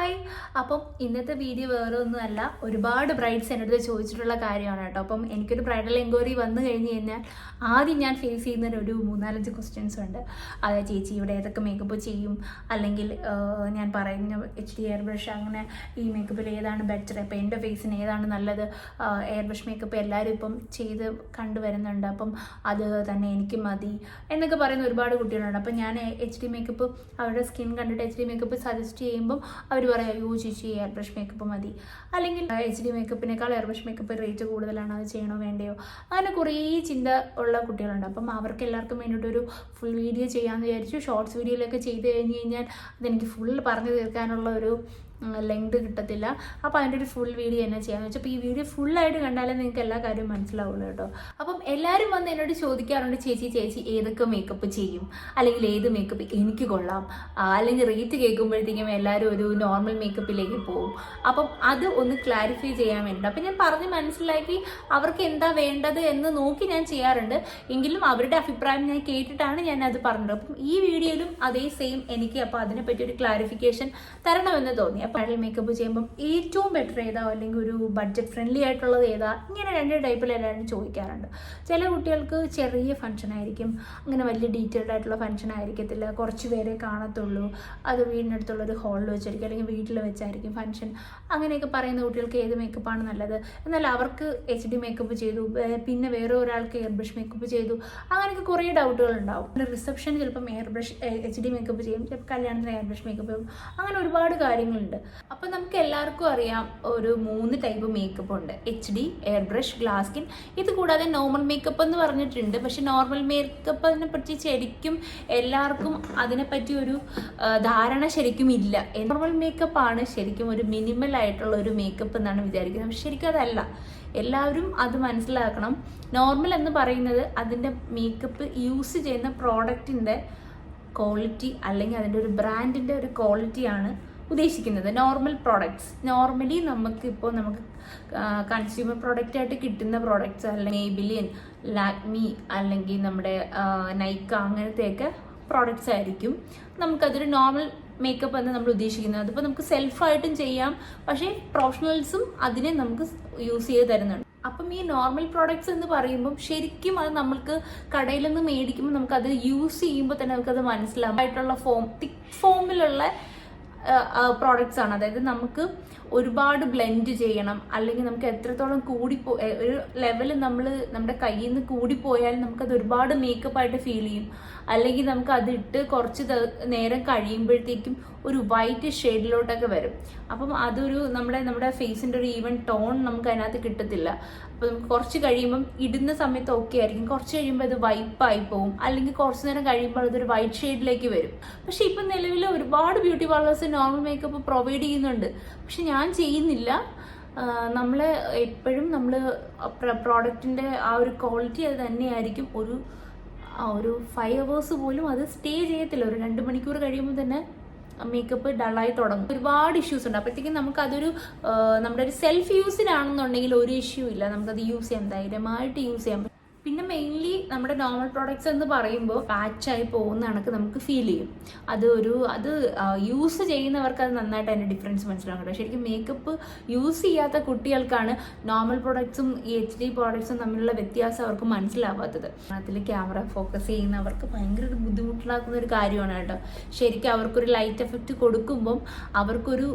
Hi. അപ്പം ഇന്നത്തെ video വേറെ ഒന്നുമല്ല ഒരുപാട് ബ്രൈഡ്സ് എന്റെ അടുത്ത് ചോദിച്ചിട്ടുള്ള കാര്യമാണ് കേട്ടോ. അപ്പം എനിക്കൊരു ബ്രൈഡൽ എൻക്വയറി വന്നു കഴിഞ്ഞ് കഴിഞ്ഞാൽ ആദ്യം ഞാൻ ഫേസ് ചെയ്യുന്ന ഒരു മൂന്നാലഞ്ച് ക്വസ്റ്റ്യൻസ് ഉണ്ട്. അതായത് ചേച്ചി ഇവിടെ ഏതൊക്കെ മേക്കപ്പ് ചെയ്യും? അല്ലെങ്കിൽ ഞാൻ പറയുന്ന എച്ച് ഡി എയർ ബ്രഷ് അങ്ങനെ ഈ മേക്കപ്പിൽ ഏതാണ് ബെറ്റർ ഇപ്പം എന്റെ ഫേസിന് ഏതാണ് നല്ലത്? എയർ ബ്രഷ് മേക്കപ്പ് എല്ലാവരും ഇപ്പം ചെയ്ത് കണ്ടുവരുന്നുണ്ട്. അപ്പം അത് തന്നെ എനിക്ക് മതി എന്നൊക്കെ പറയുന്ന ഒരുപാട് കുട്ടികളുണ്ട്. അപ്പം ഞാൻ എച്ച് ഡി മേക്കപ്പ് അവരുടെ സ്കിൻ കണ്ടിട്ട് എച്ച് ഡി മേക്കപ്പ് സജസ്റ്റ് ചെയ്യുമ്പം അവർ പറയും അയ്യോ ചേച്ചി എയർ ബ്രഷ് മേക്കപ്പ് മതി. അല്ലെങ്കിൽ എച്ച് ഡി മേക്കപ്പിനേക്കാൾ എയർ ബ്രഷ് മേക്കപ്പ് റേറ്റ് കൂടുതലാണ്? അത് ചെയ്യണോ? വേണ്ടയോ? അങ്ങനെ കുറേ ചിന്ത ഉള്ള കുട്ടികളുണ്ട്. അപ്പം അവർക്ക് എല്ലാവർക്കും വേണ്ടിയിട്ടൊരു ഫുൾ വീഡിയോ ചെയ്യാമെന്ന് വിചാരിച്ചു. ഷോർട്സ് വീഡിയോയിലൊക്കെ ചെയ്ത് കഴിഞ്ഞ് കഴിഞ്ഞാൽ അതെനിക്ക് ഫുൾ പറഞ്ഞു തീർക്കാനുള്ള ഒരു ലെങ്ത് കിട്ടത്തില്ല. അപ്പോൾ അതിന്റെ ഒരു ഫുൾ വീഡിയോ എന്നാ ചെയ്യാമെന്ന് വെച്ചാൽ അപ്പോൾ ഈ വീഡിയോ ഫുള്ളായിട്ട് കണ്ടാലേ നിങ്ങൾക്ക് എല്ലാ കാര്യവും മനസ്സിലാവുള്ളൂ കേട്ടോ. അപ്പം എല്ലാവരും വന്ന് എന്നോട് ചോദിക്കാറുണ്ട് ചേച്ചി ചേച്ചി ഏതൊക്കെ മേക്കപ്പ് ചെയ്യും? അല്ലെങ്കിൽ ഏത് മേക്കപ്പ് എനിക്ക് കൊള്ളാം? അല്ലെങ്കിൽ റേറ്റ് കേൾക്കുമ്പോഴത്തേക്കും എല്ലാവരും ഒരു നോർമൽ മേക്കപ്പിലേക്ക് പോകും. അപ്പം അത് ഒന്ന് ക്ലാരിഫൈ ചെയ്യാൻ വേണ്ടി അപ്പം ഞാൻ പറഞ്ഞ് മനസ്സിലാക്കി അവർക്ക് എന്താ വേണ്ടത് എന്ന് നോക്കി ഞാൻ ചെയ്യാറുണ്ട്. എങ്കിലും അവരുടെ അഭിപ്രായം ഞാൻ കേട്ടിട്ടാണ് ഞാൻ അത് പറഞ്ഞത്. അപ്പം ഈ വീഡിയോയിലും അതേ സെയിം എനിക്ക് അപ്പോൾ അതിനെപ്പറ്റി ഒരു ക്ലാരിഫിക്കേഷൻ തരണമെന്ന് തോന്നി. ബ്രൈഡൽ മേക്കപ്പ് ചെയ്യുമ്പോൾ ഏറ്റവും ബെറ്റർ ഏതാ? അല്ലെങ്കിൽ ഒരു ബഡ്ജറ്റ് ഫ്രണ്ട്ലി ആയിട്ടുള്ളത് ഏതാ? ഇങ്ങനെ രണ്ട് ടൈപ്പിൽ എല്ലാവരും ചോദിക്കാറുണ്ട്. ചില കുട്ടികൾക്ക് ചെറിയ ഫംഗ്ഷൻ ആയിരിക്കും. അങ്ങനെ വലിയ ഡീറ്റെയിൽഡ് ആയിട്ടുള്ള ഫംഗ്ഷൻ ആയിരിക്കത്തില്ല. കുറച്ച് പേരെ കാണത്തുള്ളൂ. അത് വീടിനടുത്തുള്ള ഒരു ഹാളിൽ വെച്ചായിരിക്കും. അല്ലെങ്കിൽ വീട്ടിൽ വെച്ചായിരിക്കും ഫംഗ്ഷൻ അങ്ങനെയൊക്കെ പറയുന്ന കുട്ടികൾക്ക് ഏത് മേക്കപ്പാണ് നല്ലത്? എന്നാൽ അവർക്ക് എച്ച് ഡി മേക്കപ്പ് ചെയ്തു പിന്നെ വേറെ ഒരാൾക്ക് എയർ ബ്രഷ് മേക്കപ്പ് ചെയ്തു. അങ്ങനെയൊക്കെ കുറേ ഡൗട്ടുകൾ ഉണ്ടാവും. റിസപ്ഷൻ ചിലപ്പം air brush H D makeup ചെയ്യും. ചിലപ്പോൾ കല്യാണത്തിന് എയർ ബ്രഷ് മേക്കപ്പ് ചെയ്യും. അങ്ങനെ ഒരുപാട് കാര്യങ്ങളുണ്ട്. അപ്പം നമുക്ക് എല്ലാവർക്കും അറിയാം ഒരു മൂന്ന് ടൈപ്പ് മേക്കപ്പ് ഉണ്ട്. H D air brush glass skin ഇത് കൂടാതെ നോർമൽ മേക്കപ്പ് എന്ന് പറഞ്ഞിട്ടുണ്ട്. പക്ഷെ നോർമൽ മേക്കപ്പിനെ പറ്റി ശരിക്കും എല്ലാവർക്കും അതിനെപ്പറ്റി ഒരു ധാരണ ശരിക്കും ഇല്ല. നോർമൽ മേക്കപ്പ് ആണ് ശരിക്കും ഒരു മിനിമൽ ആയിട്ടുള്ള ഒരു മേക്കപ്പ് എന്നാണ് വിചാരിക്കുന്നത്. പക്ഷെ ശരിക്കും അതല്ല. എല്ലാവരും അത് മനസ്സിലാക്കണം. നോർമൽ എന്ന് പറയുന്നത് അതിന്റെ മേക്കപ്പ് യൂസ് ചെയ്യുന്ന പ്രോഡക്റ്റിന്റെ ക്വാളിറ്റി അല്ലെങ്കിൽ അതിന്റെ ഒരു ബ്രാൻഡിന്റെ ഒരു ക്വാളിറ്റിയാണ് ഉദ്ദേശിക്കുന്നത്. നോർമൽ പ്രോഡക്ട്സ് നോർമലി നമുക്ക് ഇപ്പോൾ നമുക്ക് കൺസ്യൂമർ പ്രോഡക്റ്റ് ആയിട്ട് കിട്ടുന്ന പ്രോഡക്ട്സ് അല്ലെങ്കിൽ മേബിലിയൻ ലാക്മി അല്ലെങ്കിൽ നമ്മുടെ നൈക്ക അങ്ങനത്തെയൊക്കെ പ്രോഡക്ട്സ് ആയിരിക്കും. നമുക്കതൊരു നോർമൽ മേക്കപ്പ് എന്ന് നമ്മൾ ഉദ്ദേശിക്കുന്നത്. അതിപ്പോൾ നമുക്ക് സെൽഫായിട്ടും ചെയ്യാം. പക്ഷേ പ്രൊഫഷണൽസും അതിനെ നമുക്ക് യൂസ് ചെയ്ത് തരുന്നുണ്ട്. അപ്പം ഈ നോർമൽ പ്രോഡക്ട്സ് എന്ന് പറയുമ്പോൾ ശരിക്കും അത് നമ്മൾക്ക് കടയിൽ നിന്ന് മേടിക്കുമ്പോൾ നമുക്കത് യൂസ് ചെയ്യുമ്പോൾ തന്നെ നമുക്കത് മനസ്സിലാവും. ആയിട്ടുള്ള ഫോം തിക് ഫോമിലുള്ള പ്രോഡക്റ്റ്സ് ആണ്. അതായത് നമുക്ക് ഒരുപാട് ബ്ലെൻഡ് ചെയ്യണം. അല്ലെങ്കിൽ നമുക്ക് എത്രത്തോളം കൂടിപ്പോ ഒരു ലെവൽ നമ്മൾ നമ്മുടെ കയ്യിൽ നിന്ന് കൂടിപ്പോയാൽ നമുക്കത് ഒരുപാട് മേക്കപ്പ് ആയിട്ട് ഫീൽ ചെയ്യും. അല്ലെങ്കിൽ നമുക്ക് അത് ഇട്ട് കുറച്ച് നേരം കഴിയുമ്പോഴത്തേക്കും ഒരു വൈറ്റ് ഷെയ്ഡിലോട്ടൊക്കെ വരും. അപ്പം അതൊരു നമ്മുടെ നമ്മുടെ ഫേസിന്റെ ഒരു ഈവൻ ടോൺ നമുക്ക് അതിനകത്ത് കിട്ടത്തില്ല. അപ്പോൾ നമുക്ക് കുറച്ച് കഴിയുമ്പം ഇടുന്ന സമയത്ത് ഓക്കെ ആയിരിക്കും. കുറച്ച് കഴിയുമ്പോൾ അത് വൈപ്പായി പോകും അല്ലെങ്കിൽ കുറച്ച് നേരം കഴിയുമ്പോൾ അതൊരു വൈറ്റ് ഷെയ്ഡിലേക്ക് വരും. പക്ഷേ ഇപ്പം നിലവിൽ ഒരുപാട് beauty parlours normal makeup provide ചെയ്യുന്നുണ്ട്. പക്ഷെ ഞാൻ ചെയ്യുന്നില്ല. നമ്മൾ എപ്പോഴും നമ്മൾ പ്രോഡക്റ്റിന്റെ ആ ഒരു ക്വാളിറ്റി അത് തന്നെയായിരിക്കും. ഒരു ആ ഒരു ഫൈവ് അവേഴ്സ് പോലും അത് സ്റ്റേ ചെയ്യത്തില്ല. ഒരു രണ്ട് മണിക്കൂർ കഴിയുമ്പോൾ തന്നെ മേക്കപ്പ് ഡള്ളായി തുടങ്ങും. ഒരുപാട് ഇഷ്യൂസ് ഉണ്ട്. അപ്പോഴത്തേക്കും നമുക്ക് അതൊരു നമ്മുടെ ഒരു സെൽഫ് യൂസിനാണെന്നുണ്ടെങ്കിൽ ഒരു ഇഷ്യൂ ഇല്ല. നമുക്കത് യൂസ് ചെയ്യാം. ധൈര്യമായിട്ട് യൂസ് പറ്റും പിന്നെ മെയിൻലി നമ്മുടെ നോർമൽ പ്രോഡക്ട്സ് എന്ന് പറയുമ്പോൾ പാച്ചായി പോകുന്ന കണക്ക് നമുക്ക് ഫീൽ ചെയ്യും. അത് ഒരു അത് യൂസ് ചെയ്യുന്നവർക്ക് അത് നന്നായിട്ട് അതിന്റെ ഡിഫറൻസ് മനസ്സിലാകും കേട്ടോ. ശരിക്കും മേക്കപ്പ് യൂസ് ചെയ്യാത്ത കുട്ടികൾക്കാണ് നോർമൽ പ്രോഡക്ട്സും ഈ എച്ച് ഡി പ്രോഡക്ട്സും തമ്മിലുള്ള വ്യത്യാസം അവർക്ക് മനസ്സിലാവാത്തത്. അതിൽ ക്യാമറ ഫോക്കസ് ചെയ്യുന്നവർക്ക് ഭയങ്കര ബുദ്ധിമുട്ടുണ്ടാക്കുന്ന ഒരു കാര്യമാണ് കേട്ടോ. ശരിക്കും അവർക്കൊരു ലൈറ്റ് എഫക്റ്റ് കൊടുക്കുമ്പം അവർക്കൊരു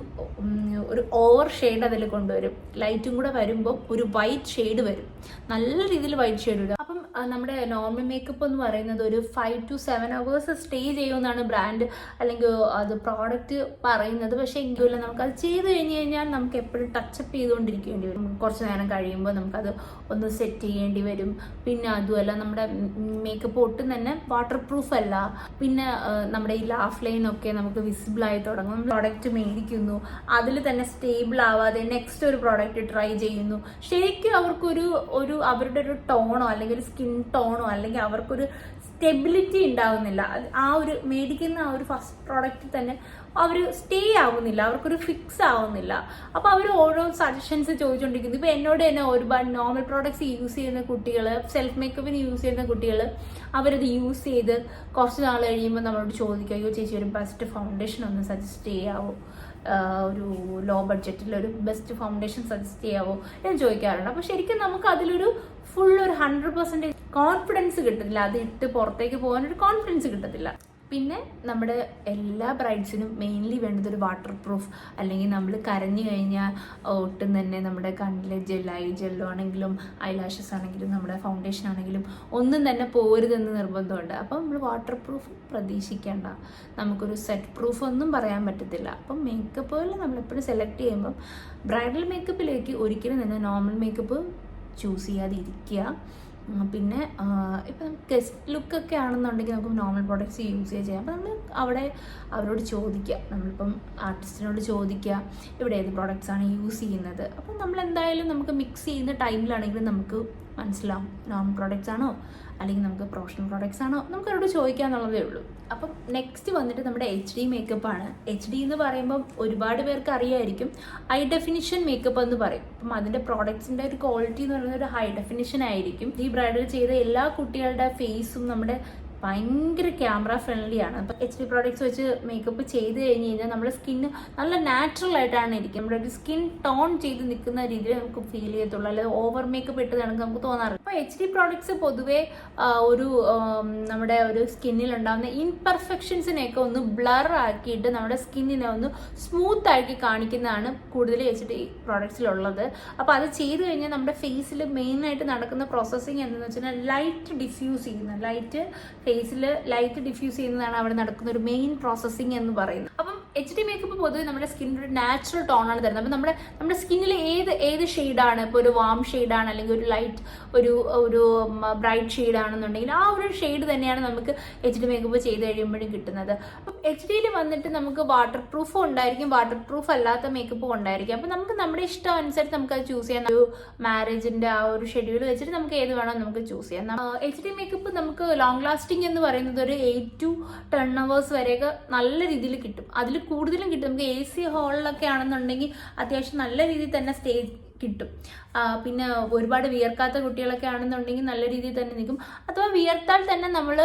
ഒരു ഓവർ ഷെയ്ഡ് അതിൽ കൊണ്ടുവരും. ലൈറ്റും കൂടെ വരുമ്പോൾ ഒരു വൈറ്റ് ഷെയ്ഡ് വരും. നല്ല രീതിയിൽ വൈറ്റ് ഷെയ്ഡ് വരും അപ്പം നമ്മുടെ നോർമൽ മേക്കപ്പ് എന്ന് പറയുന്നത് ഒരു five to seven hours stay ചെയ്യുമെന്നാണ് ബ്രാൻഡ് അല്ലെങ്കിൽ അത് പ്രോഡക്റ്റ് പറയുന്നത്. പക്ഷേ എങ്കിലും നമുക്കത് ചെയ്ത് കഴിഞ്ഞ് കഴിഞ്ഞാൽ നമുക്ക് എപ്പോഴും ടച്ചപ്പ് ചെയ്തുകൊണ്ടിരിക്കേണ്ടി വരും. കുറച്ച് നേരം കഴിയുമ്പോൾ നമുക്കത് ഒന്ന് സെറ്റ് ചെയ്യേണ്ടി വരും. പിന്നെ അതുമല്ല നമ്മുടെ മേക്കപ്പ് ഒട്ടും തന്നെ വാട്ടർ പ്രൂഫ് അല്ല. പിന്നെ നമ്മുടെ ഈ ലാഫ് ലൈനൊക്കെ നമുക്ക് വിസിബിൾ ആയി തുടങ്ങും. പ്രോഡക്റ്റ് മേടിക്കുന്നു. അതിൽ തന്നെ സ്റ്റേബിൾ ആവാതെ നെക്സ്റ്റ് ഒരു പ്രോഡക്റ്റ് ട്രൈ ചെയ്യുന്നു. ശരിക്കും അവർക്കൊരു ഒരു അവരുടെ ഒരു ടോണോ അല്ലെങ്കിൽ സ്കിൻ ടോണോ അല്ലെങ്കിൽ അവർക്കൊരു സ്റ്റെബിലിറ്റി ഉണ്ടാവുന്നില്ല. ആ ഒരു മേടിക്കുന്ന ആ ഒരു ഫസ്റ്റ് പ്രോഡക്റ്റ് തന്നെ അവർ സ്റ്റേ ആവുന്നില്ല അവർക്കൊരു ഫിക്സ് ആവുന്നില്ല. അപ്പോൾ അവർ ഓരോ സജഷൻസ് ചോദിച്ചുകൊണ്ടിരിക്കുന്നു ഇപ്പോൾ എന്നോട് തന്നെ ഒരുപാട് നോർമൽ പ്രോഡക്ട്സ് യൂസ് ചെയ്യുന്ന കുട്ടികൾ സെൽഫ് മേക്കപ്പിന് യൂസ് ചെയ്യുന്ന കുട്ടികൾ അവരത് യൂസ് ചെയ്ത് കുറച്ച് നാൾ കഴിയുമ്പോൾ നമ്മളോട് ചോദിക്കുക അയ്യോ ചേച്ചി ഒരു ബെസ്റ്റ് ഫൗണ്ടേഷൻ ഒന്ന് സജസ്റ്റ് ചെയ്യാവോ? ഒരു ലോ ബഡ്ജറ്റിൽ ഒരു ബെസ്റ്റ് ഫൗണ്ടേഷൻ സജസ്റ്റ് ചെയ്യാവോ എന്ന് ചോദിക്കാറുണ്ട്. അപ്പോൾ ശരിക്കും നമുക്ക് അതിലൊരു ഫുൾ ഒരു ഹൺഡ്രഡ് പെർസെന്റേജ് കോൺഫിഡൻസ് കിട്ടത്തില്ല. അത് ഇട്ട് പുറത്തേക്ക് പോകാൻ ഒരു കോൺഫിഡൻസ് കിട്ടത്തില്ല. പിന്നെ നമ്മുടെ എല്ലാ ബ്രൈഡ്സിനും മെയിൻലി വേണ്ടത് ഒരു വാട്ടർ പ്രൂഫ് അല്ലെങ്കിൽ നമ്മൾ കരഞ്ഞു കഴിഞ്ഞാൽ ഒട്ടും തന്നെ നമ്മുടെ കണ്ണിലെ ജെല്ലായി ജെല്ലോ ആണെങ്കിലും ഐലാഷസ് ആണെങ്കിലും നമ്മുടെ ഫൗണ്ടേഷൻ ആണെങ്കിലും ഒന്നും തന്നെ പോരുതെന്ന് നിർബന്ധമുണ്ട്. അപ്പം നമ്മൾ വാട്ടർ പ്രൂഫ് പ്രതീക്ഷിക്കേണ്ട. നമുക്കൊരു സെറ്റ് പ്രൂഫ് ഒന്നും പറയാൻ പറ്റത്തില്ല. അപ്പം മേക്കപ്പുകൾ നമ്മളെപ്പോഴും സെലക്ട് ചെയ്യുമ്പം ബ്രൈഡൽ മേക്കപ്പിലേക്ക് ഒരിക്കലും തന്നെ നോർമൽ മേക്കപ്പ് ചൂസ് ചെയ്യാതിരിക്കുക. പിന്നെ ഇപ്പം ഗസ്റ്റ് ലുക്കൊക്കെ ആണെന്നുണ്ടെങ്കിൽ നമുക്ക് നോർമൽ പ്രോഡക്റ്റ്സ് യൂസ് ചെയ്യാം. അപ്പം നമ്മൾ അവിടെ അവരോട് ചോദിക്കുക നമ്മളിപ്പം ആർട്ടിസ്റ്റിനോട് ചോദിക്കുക ഇവിടെ ഏത് പ്രോഡക്റ്റ്സ് ആണ് യൂസ് ചെയ്യുന്നത്. അപ്പം നമ്മൾ എന്തായാലും നമുക്ക് മിക്സ് ചെയ്യുന്ന ടൈമിലാണെങ്കിലും നമുക്ക് മനസ്സിലാവും. നോർമൽ പ്രോഡക്റ്റ്സ് ആണോ? അല്ലെങ്കിൽ നമുക്ക് പ്രൊഫഷണൽ പ്രോഡക്ട്സ് ആണോ നമുക്ക് അവരോട് ചോദിക്കാന്നുള്ളതേ ഉള്ളൂ. അപ്പം നെക്സ്റ്റ് വന്നിട്ട് നമ്മുടെ എച്ച് ഡി മേക്കപ്പ് ആണ്. എച്ച് ഡി എന്ന് പറയുമ്പോൾ ഒരുപാട് പേർക്ക് അറിയായിരിക്കും. ഹൈ ഡെഫിനിഷൻ മേക്കപ്പ് എന്ന് പറയും. അപ്പം അതിന്റെ പ്രോഡക്ട്സിന്റെ ഒരു ക്വാളിറ്റി എന്ന് പറയുന്നത് ഒരു ഹൈ ഡെഫിനിഷൻ ആയിരിക്കും. ഈ ബ്രൈഡൽ ചെയ്ത എല്ലാ കുട്ടികളുടെ ഫേസും നമ്മുടെ ഭയങ്കര ക്യാമറ ഫ്രണ്ട്ലി ആണ്. അപ്പം എച്ച് ഡി പ്രോഡക്ട്സ് വെച്ച് മേക്കപ്പ് ചെയ്ത് കഴിഞ്ഞ് കഴിഞ്ഞാൽ നമ്മുടെ സ്കിന്ന് നല്ല നാച്ചുറൽ ആയിട്ടാണ് ഇരിക്കും നമ്മുടെ ഒരു സ്കിൻ ടോൺ ചെയ്ത് നിൽക്കുന്ന രീതിയിൽ നമുക്ക് ഫീൽ ചെയ്യത്തുള്ളൂ. അല്ലെങ്കിൽ ഓവർ മേക്കപ്പ് ഇട്ടതാണെങ്കിൽ നമുക്ക് തോന്നാറില്ല. എച്ച് ഡി പ്രോഡക്ട്സ് പൊതുവേ ഒരു നമ്മുടെ ഒരു സ്കിന്നിൽ ഉണ്ടാകുന്ന ഇൻപെർഫെക്ഷൻസിനെയൊക്കെ ഒന്ന് ബ്ലർ ആക്കിയിട്ട് നമ്മുടെ സ്കിന്നിനെ ഒന്ന് സ്മൂത്ത് ആക്കി കാണിക്കുന്നതാണ് കൂടുതൽ എച്ച് ഡി പ്രോഡക്ട്സിലുള്ളത് അപ്പോൾ അത് ചെയ്ത് കഴിഞ്ഞാൽ നമ്മുടെ ഫേസിൽ മെയിനായിട്ട് നടക്കുന്ന പ്രോസസ്സിങ് എന്താണെന്ന് വെച്ചാൽ ലൈറ്റ് ഡിഫ്യൂസ് ചെയ്യുന്ന ലൈറ്റ് ഫേസിൽ ലൈറ്റ് ഡിഫ്യൂസ് ചെയ്യുന്നതാണ് അവിടെ നടക്കുന്ന ഒരു മെയിൻ പ്രോസസ്സിങ് എന്ന് പറയുന്നത്. അപ്പം എച്ച് ഡി മേക്കപ്പ് പൊതുവെ നമ്മുടെ സ്കിന്നിന്റെ നാച്ചുറൽ ടോണാണ് തരുന്നത്. അപ്പം നമ്മുടെ നമ്മുടെ സ്കിന്നിൽ ഏത് ഏത് ഷെയ്ഡാണ് ഇപ്പോൾ ഒരു വാം ഷെയ്ഡാണ് അല്ലെങ്കിൽ ഒരു ലൈറ്റ് ഒരു ഒരു ബ്രൈറ്റ് ഷെയ്ഡ് ആണെന്നുണ്ടെങ്കിൽ ആ ഒരു ഷെയ്ഡ് തന്നെയാണ് നമുക്ക് എച്ച് ഡി മേക്കപ്പ് ചെയ്ത് കഴിയുമ്പോഴും കിട്ടുന്നത്. അപ്പം എച്ച് ഡിയിൽ വന്നിട്ട് നമുക്ക് വാട്ടർ പ്രൂഫും ഉണ്ടായിരിക്കും. വാട്ടർ പ്രൂഫ് അല്ലാത്ത മേക്കപ്പും ഉണ്ടായിരിക്കും. അപ്പം നമുക്ക് നമ്മുടെ ഇഷ്ടം അനുസരിച്ച് നമുക്ക് അത് ചൂസ് ചെയ്യാം. ഒരു മാരേജിന്റെ ആ ഒരു ഷെഡ്യൂൾ വെച്ചിട്ട് നമുക്ക് ഏത് വേണോ നമുക്ക് ചൂസ് ചെയ്യാം. എച്ച് ഡി മേക്കപ്പ് നമുക്ക് ലോങ് ലാസ്റ്റിംഗ് എന്ന് പറയുന്നത് ഒരു എയ്റ്റ് ടു ടെൻ അവേഴ്സ് വരെയൊക്കെ നല്ല രീതിയിൽ കിട്ടും. അതിൽ കൂടുതലും കിട്ടും. നമുക്ക് എ സി ഹാളിലൊക്കെ ആണെന്നുണ്ടെങ്കിൽ അത്യാവശ്യം നല്ല രീതിയിൽ തന്നെ സ്റ്റേ കിട്ടും. പിന്നെ ഒരുപാട് വിയർക്കാത്ത കുട്ടികളൊക്കെ ആണെന്നുണ്ടെങ്കിൽ നല്ല രീതിയിൽ തന്നെ നിൽക്കും. അഥവാ വിയർത്താൽ തന്നെ നമ്മൾ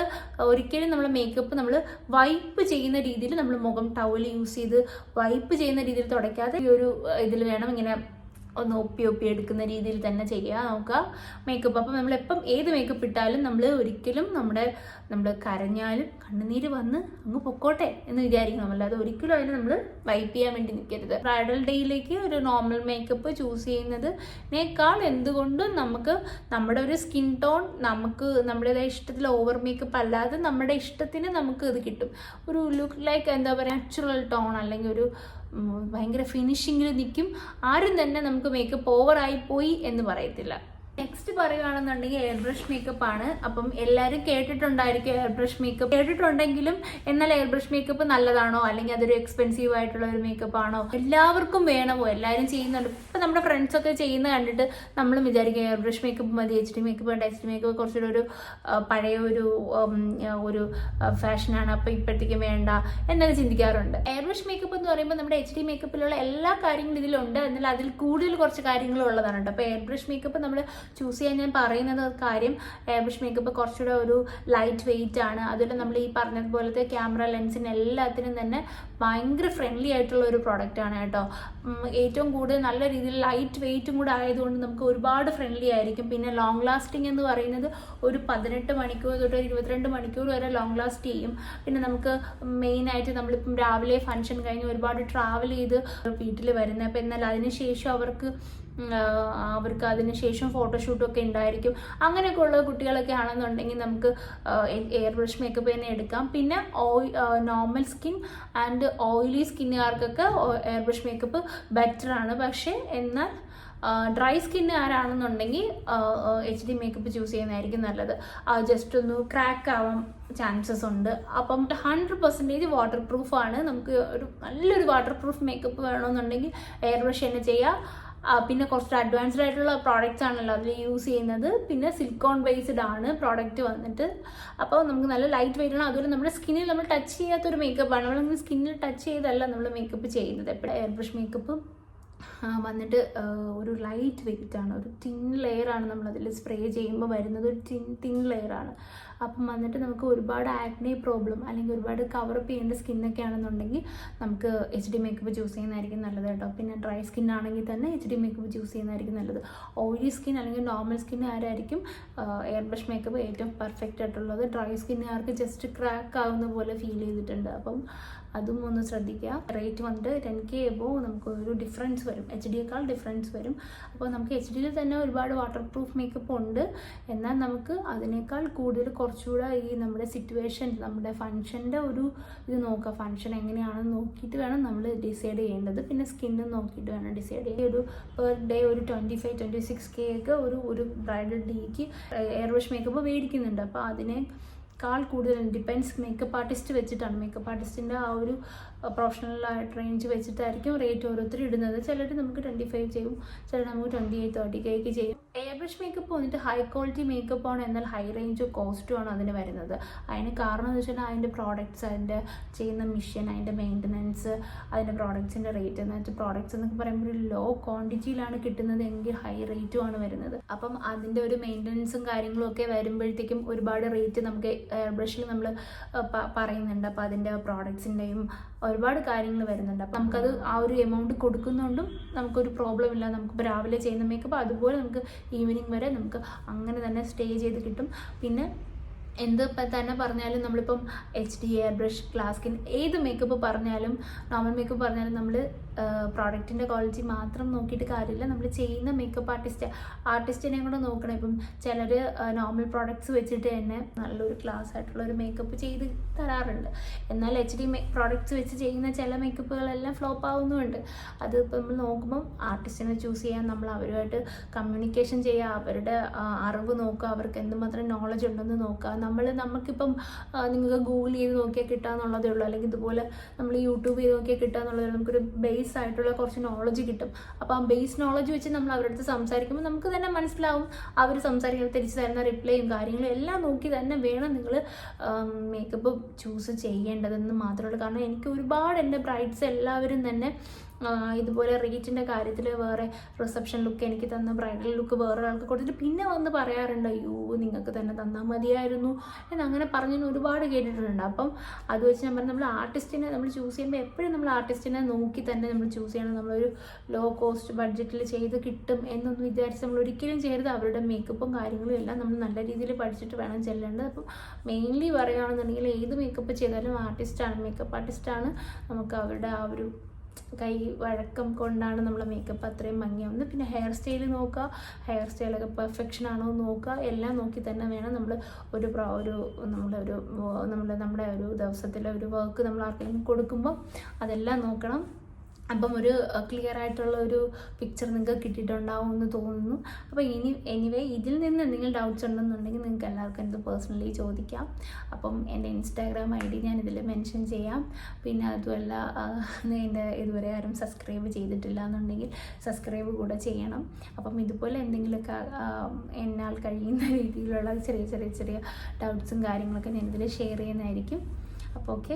ഒരിക്കലും നമ്മൾ മേക്കപ്പ് നമ്മൾ വൈപ്പ് ചെയ്യുന്ന രീതിയിൽ നമ്മൾ മുഖം ടവൽ യൂസ് ചെയ്ത് വൈപ്പ് ചെയ്യുന്ന രീതിയിൽ തുടയ്ക്കാതെ ഈ ഒരു ഇതിൽ വേണം ഇങ്ങനെ ഒന്ന് ഒപ്പി ഒപ്പി എടുക്കുന്ന രീതിയിൽ തന്നെ ചെയ്യുക നോക്കുക മേക്കപ്പ് അപ്പം നമ്മളെപ്പം ഏത് മേക്കപ്പ് ഇട്ടാലും നമ്മൾ ഒരിക്കലും നമ്മുടെ നമ്മൾ കരഞ്ഞാലും കണ്ണുനീര് വന്ന് അങ്ങ് പൊക്കോട്ടെ എന്ന് വിചാരിക്കണം. അല്ലാതെ ഒരിക്കലും അതിന് നമ്മൾ വൈപ്പ് ചെയ്യാൻ വേണ്ടി നിൽക്കരുത് ബ്രൈഡൽ ഡേയിലേക്ക് ഒരു നോർമൽ മേക്കപ്പ് ചൂസ് ചെയ്യുന്നതിനേക്കാൾ എന്തുകൊണ്ടും നമുക്ക് നമ്മുടെ ഒരു സ്കിൻ ടോൺ നമുക്ക് നമ്മുടേതായ ഇഷ്ടത്തിൽ ഓവർ മേക്കപ്പ് അല്ലാതെ നമ്മുടെ ഇഷ്ടത്തിന് നമുക്ക് ഇത് കിട്ടും. ഒരു ലുക്ക് ലൈക്ക് എന്താ പറയുക നാച്ചുറൽ ടോൺ അല്ലെങ്കിൽ ഒരു ഭയങ്കര ഫിനിഷിങ്ങിൽ നിൽക്കും ആരും തന്നെ നമുക്ക് മേക്കപ്പ് ഓവറായി പോയി എന്ന് പറയത്തില്ല. നെക്സ്റ്റ് പറയുകയാണെന്നുണ്ടെങ്കിൽ എയർ ബ്രഷ് മേക്കപ്പ് ആണ്. അപ്പം എല്ലാവരും കേട്ടിട്ടുണ്ടായിരിക്കും എയർ ബ്രഷ് മേക്കപ്പ് കേട്ടിട്ടുണ്ടെങ്കിലും എന്നാൽ എയർ ബ്രഷ് മേക്കപ്പ് നല്ലതാണോ? അല്ലെങ്കിൽ അതൊരു എക്സ്പെൻസീവ് ആയിട്ടുള്ള ഒരു മേക്കപ്പ് ആണോ? എല്ലാവർക്കും വേണമോ? എല്ലാവരും ചെയ്യുന്നുണ്ട്. ഇപ്പം നമ്മുടെ ഫ്രണ്ട്സ് ഒക്കെ ചെയ്യുന്ന കണ്ടിട്ട് നമ്മൾ വിചാരിക്കും എയർ ബ്രഷ് മേക്കപ്പ് മതി എച്ച് ഡി മേക്കപ്പ് വേണ്ട എച്ച് ഡി മേക്കപ്പ് കുറച്ചുകൂടെ ഒരു പഴയ ഒരു ഒരു ഫാഷനാണ് അപ്പം ഇപ്പോഴത്തേക്കും വേണ്ട എന്നൊക്കെ ചിന്തിക്കാറുണ്ട്. എയർ ബ്രഷ് മേക്കപ്പ് എന്ന് പറയുമ്പോൾ നമ്മുടെ എച്ച് ഡി മേക്കപ്പിലുള്ള എല്ലാ കാര്യങ്ങളും ഇതിലുണ്ട്. എന്നാൽ അതിൽ കൂടുതൽ കുറച്ച് കാര്യങ്ങളും ഉള്ളതാണ് കേട്ടോ. അപ്പോൾ എയർ ബ്രഷ് മേക്കപ്പ് നമ്മൾ ചൂസ് ചെയ്യാൻ ഞാൻ പറയുന്നത് കാര്യം എയർ മേക്കപ്പ് കുറച്ചുകൂടെ ഒരു ലൈറ്റ് വെയിറ്റ് ആണ്. അതുപോലെ നമ്മൾ ഈ പറഞ്ഞതുപോലത്തെ ക്യാമറ ലെൻസിന് എല്ലാത്തിനും തന്നെ ഭയങ്കര ഫ്രണ്ട്ലി ആയിട്ടുള്ള ഒരു പ്രോഡക്റ്റ് ആണ് കേട്ടോ. ഏറ്റവും കൂടുതൽ നല്ല രീതിയിൽ ലൈറ്റ് വെയിറ്റും കൂടെ ആയതുകൊണ്ട് നമുക്ക് ഒരുപാട് ഫ്രണ്ട്ലി ആയിരിക്കും. പിന്നെ ലോങ് ലാസ്റ്റിംഗ് എന്ന് പറയുന്നത് ഒരു പതിനെട്ട് മണിക്കൂർ തൊട്ട് ഒരു ഇരുപത്തിരണ്ട് മണിക്കൂർ വരെ ലോങ് ലാസ്റ്റ് ചെയ്യും. പിന്നെ നമുക്ക് മെയിനായിട്ട് നമ്മളിപ്പം രാവിലെ ഫംഗ്ഷൻ കഴിഞ്ഞ് ഒരുപാട് ട്രാവൽ ചെയ്ത് വീട്ടിൽ വരുന്നത്. അപ്പം എന്നാൽ അതിനുശേഷം അവർക്ക് അവർക്ക് അതിനുശേഷം ഫോട്ടോഷൂട്ടൊക്കെ ഉണ്ടായിരിക്കും. അങ്ങനെയൊക്കെ ഉള്ള കുട്ടികളൊക്കെ ആണെന്നുണ്ടെങ്കിൽ നമുക്ക് എയർ ബ്രഷ് മേക്കപ്പ് തന്നെ എടുക്കാം. പിന്നെ oil normal skin and oily സ്കിന്നുകാർക്കൊക്കെ air brush makeup better ആണ്. പക്ഷേ എന്നാൽ ഡ്രൈ സ്കിന്ന് ആരാണെന്നുണ്ടെങ്കിൽ എച്ച് ഡി മേക്കപ്പ് ചൂസ് ചെയ്യുന്നതായിരിക്കും നല്ലത്. ജസ്റ്റ് ഒന്ന് ക്രാക്ക് ആവാൻ ചാൻസസ് ഉണ്ട്. അപ്പം ഹൺഡ്രഡ് പെർസെന്റേജ് വാട്ടർ പ്രൂഫാണ് നമുക്ക് ഒരു നല്ലൊരു വാട്ടർ പ്രൂഫ് മേക്കപ്പ് വേണമെന്നുണ്ടെങ്കിൽ എയർ ബ്രഷ് തന്നെ ചെയ്യുക ആ, പിന്നെ കുറച്ച് അഡ്വാൻസ്ഡ് ആയിട്ടുള്ള പ്രോഡക്റ്റ്സ് ആണല്ലോ അതിൽ യൂസ് ചെയ്യുന്നത്. പിന്നെ സിലിക്കോൺ ബേസ്ഡ് ആണ് പ്രോഡക്റ്റ് വന്നിട്ട്. അപ്പോൾ നമുക്ക് നല്ല ലൈറ്റ് വെയിറ്റ് ആണ് അതുപോലെ നമ്മുടെ സ്കിന്നിൽ നമ്മൾ ടച്ച് ചെയ്യാത്തൊരു മേക്കപ്പ് ആണ്. നമ്മൾ സ്കിന്നിൽ ടച്ച് ചെയ്തല്ല നമ്മൾ മേക്കപ്പ് ചെയ്യുന്നത്. എപ്പോഴും എയർ ബ്രഷ് മേക്കപ്പ് വന്നിട്ട് ഒരു ലൈറ്റ് വെയിറ്റ് ആണ്. ഒരു തിൻ ലെയർ ആണ് നമ്മൾ അതിൽ സ്പ്രേ ചെയ്യുമ്പോൾ വരുന്നത്. ഒരു തിൻ തിൻ ലെയർ ആണ്. അപ്പം വന്നിട്ട് നമുക്ക് ഒരുപാട് ആക്നെ പ്രോബ്ലം അല്ലെങ്കിൽ ഒരുപാട് കവറപ്പ് ചെയ്യേണ്ട സ്കിന്നൊക്കെ ആണെന്നുണ്ടെങ്കിൽ നമുക്ക് എച്ച് ഡി മേക്കപ്പ് ചൂസ് ചെയ്യുന്നതായിരിക്കും നല്ലത് കേട്ടോ. പിന്നെ ഡ്രൈ സ്കിൻ ആണെങ്കിൽ തന്നെ എച്ച് ഡി മേക്കപ്പ് ചൂസ് ചെയ്യുന്നതായിരിക്കും നല്ലത്. ഓയിലി സ്കിൻ അല്ലെങ്കിൽ നോർമൽ സ്കിൻ ആരായിരിക്കും? എയർ ബ്രഷ് മേക്കപ്പ് ഏറ്റവും പെർഫെക്റ്റ് ആയിട്ടുള്ളത്. ഡ്രൈ സ്കിന്നുകാർക്ക് ജസ്റ്റ് ക്രാക്ക് ആവുന്ന പോലെ ഫീൽ ചെയ്തിട്ടുണ്ട്. അപ്പം അതും ഒന്ന് ശ്രദ്ധിക്കുക. റേറ്റ് വന്നിട്ട് ടെൻ കെ എബോ നമുക്ക് ഒരു ഡിഫറൻസ് വരും. എച്ച് ഡിയേക്കാൾ ഡിഫറൻസ് വരും. അപ്പോൾ നമുക്ക് എച്ച് ഡിയിൽ തന്നെ ഒരുപാട് വാട്ടർ പ്രൂഫ് മേക്കപ്പ് ഉണ്ട്. എന്നാൽ നമുക്ക് അതിനേക്കാൾ കൂടുതൽ കുറച്ചുകൂടെ ഈ നമ്മുടെ സിറ്റുവേഷൻ നമ്മുടെ ഫങ്ഷന്റെ ഒരു ഇത് നോക്കുക. ഫങ്ഷൻ എങ്ങനെയാണെന്ന് നോക്കിയിട്ട് വേണം നമ്മൾ ഡിസൈഡ് ചെയ്യേണ്ടത്. പിന്നെ സ്കിന്നും നോക്കിയിട്ട് വേണം ഡിസൈഡ് ചെയ്യുക ഒരു പെർ ഡേ ഒരു twenty five twenty six K ഒക്കെ ഒരു ഒരു ബ്രൈഡൽ ഡേക്ക് എയർ വാഷ് മേക്കപ്പ് മേടിക്കുന്നുണ്ട്. അപ്പോൾ അതിനെ കാൾ കൂടുതൽ ഡിപ്പെൻസ് മേക്കപ്പ് ആർട്ടിസ്റ്റ് വെച്ചിട്ടാണ്. മേക്കപ്പ് ആർട്ടിസ്റ്റിന്റെ ആ ഒരു പ്രൊഫഷണൽ ആയിട്ട് റേഞ്ച് വെച്ചിട്ടായിരിക്കും റേറ്റ് ഓരോരുത്തർ ഇടുന്നത്. ചിലർ നമുക്ക് ട്വന്റി ഫൈവ് ചെയ്യും ചിലർ നമുക്ക് ട്വന്റി എയ്റ്റ് തേർട്ടി കേക്ക് ചെയ്യും. എയർ ബ്രഷ് മേക്കപ്പ് വന്നിട്ട് ഹൈ ക്വാളിറ്റി മേക്കപ്പ് ആണ് എന്നാൽ ഹൈ റേഞ്ച് കോസ്റ്റും ആണ് അതിന് വരുന്നത്. അതിന് കാരണം എന്ന് വെച്ചാൽ അതിന്റെ പ്രോഡക്റ്റ്സ് അതിന്റെ ചെയ്യുന്ന മിഷൻ അതിന്റെ മെയിന്റനൻസ് അതിന്റെ പ്രോഡക്ട്സിന്റെ റേറ്റ് എന്ന് വെച്ചാൽ പ്രോഡക്റ്റ്സ് എന്നൊക്കെ പറയുമ്പോൾ ഒരു ലോ ക്വാണ്ടിറ്റിയിലാണ് കിട്ടുന്നത് എങ്കിൽ ഹൈ റേറ്റും ആണ് വരുന്നത്. അപ്പം അതിന്റെ ഒരു മെയിന്റനൻസും കാര്യങ്ങളും ഒക്കെ വരുമ്പോഴത്തേക്കും ഒരുപാട് റേറ്റ് നമുക്ക് എയർ ബ്രഷിൽ നമ്മൾ പറയുന്നുണ്ട്. അപ്പോൾ അതിന്റെ പ്രോഡക്ട്സിന്റെയും ഒരുപാട് കാര്യങ്ങൾ വരുന്നുണ്ട്. അപ്പം നമുക്കത് ആ ഒരു എമൗണ്ട് കൊടുക്കുന്നതുകൊണ്ടും നമുക്കൊരു പ്രോബ്ലം ഇല്ല. നമുക്ക് രാവിലെ ചെയ്യുന്ന മേക്കപ്പ് അതുപോലെ നമുക്ക് ഈവനിങ് വരെ നമുക്ക് അങ്ങനെ തന്നെ സ്റ്റേ ചെയ്ത് കിട്ടും. പിന്നെ എന്ത് ഇപ്പം തന്നെ പറഞ്ഞാലും നമ്മളിപ്പം H D air brush glass skin ഏത് മേക്കപ്പ് പറഞ്ഞാലും നോർമൽ മേക്കപ്പ് പറഞ്ഞാലും നമ്മൾ പ്രോഡക്റ്റിന്റെ ക്വാളിറ്റി മാത്രം നോക്കിയിട്ട് കാര്യമില്ല. നമ്മൾ ചെയ്യുന്ന മേക്കപ്പ് ആർട്ടിസ്റ്റ് ആർട്ടിസ്റ്റിനെ കൂടെ നോക്കണം. ഇപ്പം ചിലർ നോർമൽ പ്രോഡക്ട്സ് വെച്ചിട്ട് തന്നെ നല്ലൊരു ക്ലാസ് ആയിട്ടുള്ള ഒരു മേക്കപ്പ് ചെയ്ത് തരാറുണ്ട്. എന്നാൽ എച്ച് ഡി പ്രോഡക്ട്സ് വെച്ച് ചെയ്യുന്ന ചില മേക്കപ്പുകളെല്ലാം ഫ്ലോപ്പ് ആവുന്നുമുണ്ട് അത് ഇപ്പം നമ്മൾ നോക്കുമ്പം ആർട്ടിസ്റ്റിനെ ചൂസ് ചെയ്യാൻ നമ്മൾ അവരുമായിട്ട് കമ്മ്യൂണിക്കേഷൻ ചെയ്യുക അവരുടെ അറിവ് നോക്കുക അവർക്ക് എന്തുമാത്രം നോളജ് ഉണ്ടെന്ന് നോക്കുക നമ്മൾ നമുക്കിപ്പം നിങ്ങൾക്ക് ഗൂഗിൾ ചെയ്ത് നോക്കിയാൽ കിട്ടാന്നുള്ളതേ ഉള്ളൂ. അല്ലെങ്കിൽ ഇതുപോലെ നമ്മൾ യൂട്യൂബ് ചെയ്ത് നോക്കിയാൽ കിട്ടാന്നുള്ളതേ ഉള്ളൂ. നമുക്കൊരു ബേസ് ആയിട്ടുള്ള കുറച്ച് നോളജ് കിട്ടും. അപ്പോൾ ആ ബേസ് നോളജ് വെച്ച് നമ്മൾ അവരുടെ അടുത്ത് സംസാരിക്കുമ്പോൾ നമുക്ക് തന്നെ മനസ്സിലാവും. അവർ സംസാരിക്കുന്നത് തിരിച്ചു തരുന്ന റിപ്ലൈയും കാര്യങ്ങളും എല്ലാം നോക്കി തന്നെ വേണം നിങ്ങൾ മേക്കപ്പ് ചൂസ് ചെയ്യേണ്ടതെന്ന് മാത്രമേ ഉള്ളൂ. കാരണം എനിക്ക് ഒരുപാട് എന്റെ ബ്രൈഡ്സ് എല്ലാവരും തന്നെ ഇതുപോലെ റേറ്റിന്റെ കാര്യത്തിൽ വേറെ റിസപ്ഷൻ ലുക്ക് എനിക്ക് തന്ന ബ്രൈഡൽ ലുക്ക് വേറെ ഒരാൾക്ക് കൊടുത്തിട്ട് പിന്നെ വന്ന് പറയാറുണ്ട് അയ്യോ നിങ്ങൾക്ക് തന്നെ തന്നാൽ മതിയായിരുന്നു. എന്നങ്ങനെ പറഞ്ഞു ഒരുപാട് കേട്ടിട്ടുണ്ട്. അപ്പം അത് വെച്ച് പറഞ്ഞു നമ്മൾ ആർട്ടിസ്റ്റിനെ നമ്മൾ ചൂസ് ചെയ്യുമ്പോൾ എപ്പോഴും നമ്മൾ ആർട്ടിസ്റ്റിനെ നോക്കി തന്നെ നമ്മൾ ചൂസ് ചെയ്യണം. നമ്മളൊരു ലോ കോസ്റ്റ് ബഡ്ജറ്റിൽ ചെയ്ത് കിട്ടും എന്നൊന്നും വിചാരിച്ച് നമ്മൾ ഒരിക്കലും ചെയ്യരുത്. അവരുടെ മേക്കപ്പും കാര്യങ്ങളും എല്ലാം നമ്മൾ നല്ല രീതിയിൽ പഠിച്ചിട്ട് വേണം ചെല്ലേണ്ടത്. അപ്പം മെയിൻലി പറയുകയാണെന്നുണ്ടെങ്കിൽ ഏത് മേക്കപ്പ് ചെയ്താലും ആർട്ടിസ്റ്റാണ് മേക്കപ്പ് ആർട്ടിസ്റ്റാണ് നമുക്ക് അവരുടെ ആ ഒരു കൈ വഴക്കം കൊണ്ടാണ് നമ്മൾ മേക്കപ്പ് അത്രയും ഭംഗിയാവുന്നത്. പിന്നെ ഹെയർ സ്റ്റൈൽ നോക്കുക. ഹെയർ സ്റ്റൈലൊക്കെ പെർഫെക്ഷൻ ആണോ നോക്കുക. എല്ലാം നോക്കി തന്നെ വേണം നമ്മൾ ഒരു ഒരു നമ്മുടെ ഒരു നമ്മുടെ നമ്മുടെ ഒരു ദിവസത്തിലെ ഒരു വർക്ക് നമ്മൾ ആർക്കെങ്കിലും കൊടുക്കുമ്പോൾ അതെല്ലാം നോക്കണം. അപ്പം ഒരു ക്ലിയർ ആയിട്ടുള്ള ഒരു പിക്ചർ നിങ്ങൾക്ക് കിട്ടിയിട്ടുണ്ടാവും എന്ന് തോന്നുന്നു. അപ്പോൾ ഇനി എനിവേ ഇതിൽ നിന്ന് എന്തെങ്കിലും ഡൗട്ട്സ് ഉണ്ടെന്നുണ്ടെങ്കിൽ നിങ്ങൾക്ക് എല്ലാവർക്കും എന്ത് പേഴ്സണലി ചോദിക്കാം. അപ്പം എന്റെ ഇൻസ്റ്റാഗ്രാം ഐ ഡി ഞാൻ ഇതിൽ മെൻഷൻ ചെയ്യാം. പിന്നെ അതുമല്ല എന്റെ ഇതുവരെ ആരും സബ്സ്ക്രൈബ് ചെയ്തിട്ടില്ല എന്നുണ്ടെങ്കിൽ സബ്സ്ക്രൈബ് കൂടെ ചെയ്യണം. അപ്പം ഇതുപോലെ എന്തെങ്കിലുമൊക്കെ എന്നാൽ കഴിയുന്ന രീതിയിലുള്ള ചെറിയ ചെറിയ ചെറിയ ഡൗട്ട്സും കാര്യങ്ങളൊക്കെ ഞാൻ ഇതിൽ ഷെയർ ചെയ്യുന്നതായിരിക്കും. അപ്പോൾ ഓക്കെ